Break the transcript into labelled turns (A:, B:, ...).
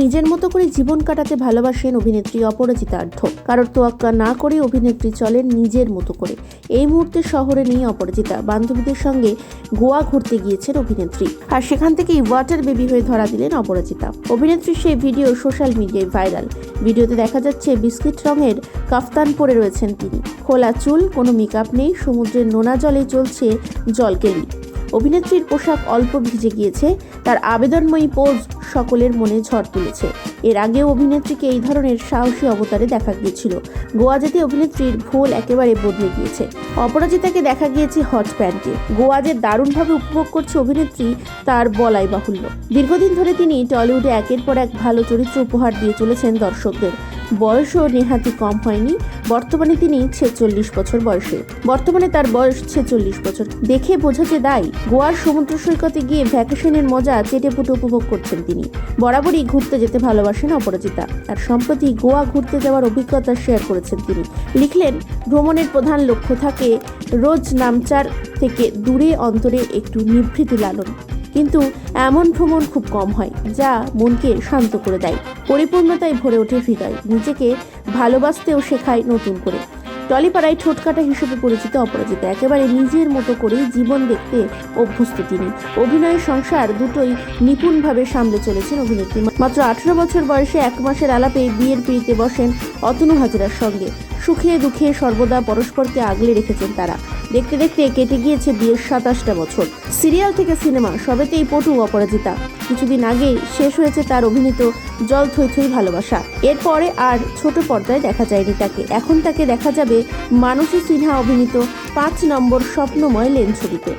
A: নিজের মতো করে জীবন কাটাতে ভালোবাসেন অভিনেত্রী অপরাজিতা আঢ্য কারোর তোয়াক্কা না করে অভিনেত্রী চলেন নিজের মতো করে। এই মুহূর্তে শহরে নিয়ে অপরাজিতা। বান্ধবীদের সঙ্গে গোয়া ঘুরতে গিয়েছেন অভিনেত্রী। আর সেখান থেকেই ওয়াটার বেবি হয়ে ধরা দিলেন অপরাজিতা। অভিনেত্রীর সেই ভিডিও সোশ্যাল মিডিয়ায় ভাইরাল। ভিডিওতে দেখা যাচ্ছে বিস্কিট রঙের কাফতান পরে রয়েছেন তিনি। খোলা চুল, কোনো মেকআপ নেই, সমুদ্রের নোনা জলে চলছে জলকেলি। অভিনেত্রীর পোশাক অল্প ভিজে গিয়েছে। তার আবেদনময়ী পোজ সকলের মনে ঝড় তুলেছে। এর আগেও অভিনেত্রীকে এই ধরনের সাহসী অবতারে দেখা গিয়েছিল। গোয়া যেতে অভিনেত্রীর ভুল একেবারে বদলে গিয়েছে। অপরাজিতাকে দেখা গিয়েছে হট প্যান্টে। গোয়া যে দারুণভাবে উপভোগ করছে অভিনেত্রী তার বলাই বাহুল্য। দীর্ঘদিন ধরে তিনি টলিউডে একের পর এক ভালো চরিত্র উপহার দিয়ে চলেছেন দর্শকদের। বয়সও নেহাতি কম হয়নি। বর্তমানে তিনি ছেচল্লিশ বছর বয়সে। বর্তমানে তার বয়স ছেচল্লিশ বছর। দেখে বোঝা যে দায় গোয়ার সমুদ্র সৈকতে গিয়ে ভ্যাকেশনের মজা চেটে পুটে উপভোগ করছেন তিনি। বরাবরই ঘুরতে যেতে ভালোবাসেন অপরাজিতা। আর সম্প্রতি গোয়া ঘুরতে যাওয়ার অভিজ্ঞতা শেয়ার করেছেন তিনি। লিখলেন, ভ্রমণের প্রধান লক্ষ্য থাকে রোজ নামচার থেকে দূরে অন্তরে একটু নিভৃতি লালন। কিন্তু এমন ভ্রমণ খুব কম হয়, যা মনকে শান্ত করে দেয়। পরিপূর্ণতায় ভরে ওঠে হৃদয়, নিজেকে ভালোবাসতেও শেখায় নতুন করে। টলিপাড়ায় ঠোঁটকাটা হিসেবে পরিচিত অপরাজিতা, একেবারে নিজের মতো করেই জীবন দেখতে অভ্যস্ত তিনি। অভিনয়, সংসার দুটোই নিপুণভাবে সামলে চলেছেন অভিনেত্রী। মাত্র আঠারো বছর বয়সে এক মাসের আলাপে বিয়ের পিড়িতে বসেন অতনু হাজরার সঙ্গে। সুখে দুঃখে সর্বদা পরস্পরকে আগলে রেখেছেন তারা। দেখতে দেখতে কেটে গিয়েছে বিয়ের সাতাশটা বছর। সিরিয়াল থেকে সিনেমা, সবেতেই পটু অপরাজিতা। কিছুদিন আগেই শেষ হয়েছে তার অভিনীত জল থই থই ভালোবাসা। এরপরে আর ছোট পর্দায় দেখা যায়নি তাকে। এখন তাকে দেখা যাবে মানসী সিনহা অভিনীত পাঁচ নম্বর স্বপ্নময় লেন ছবিতে